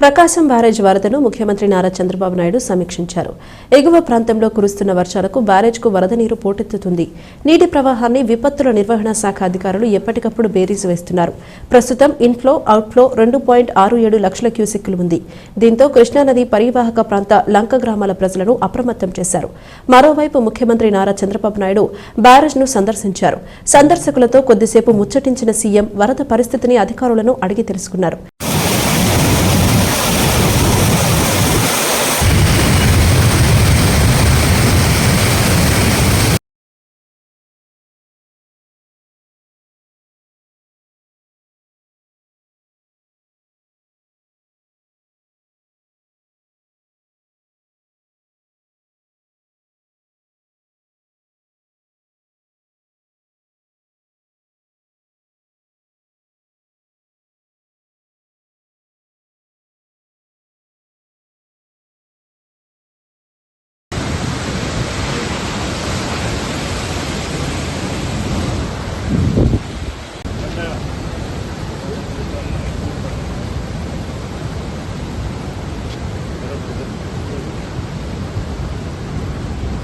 ప్రకాశం barrage వరదను ముఖ్యమంత్రి నారా చంద్రబాబు నాయుడు సమీక్షించారు. ఎగువ ప్రాంతంలో కురుస్తున్న వర్షాలకు బ్యారేజ్కు వరద నీరు పోటెత్తుతుంది. నీటి ప్రవాహాన్ని విపత్తుల నిర్వహణ శాఖ అధికారులు ఎప్పటికప్పుడు బేరీజు వేస్తున్నారు. ప్రస్తుతం ఇన్ఫ్లో అవుట్ఫ్లో రెండు పాయింట్ ఆరు ఏడు లక్షల క్యూసెక్కులు ఉంది. దీంతో కృష్ణానది పరివాహక ప్రాంత లంక గ్రామాల ప్రజలను అప్రమత్తం చేశారు. మరోవైపు ముఖ్యమంత్రి నారా చంద్రబాబు నాయుడు బ్యారేజ్ను సందర్శించారు. సందర్శకులతో కొద్దిసేపు ముచ్చటించిన సీఎం వరద పరిస్థితిని అధికారులను అడిగి తెలుసుకున్నారు.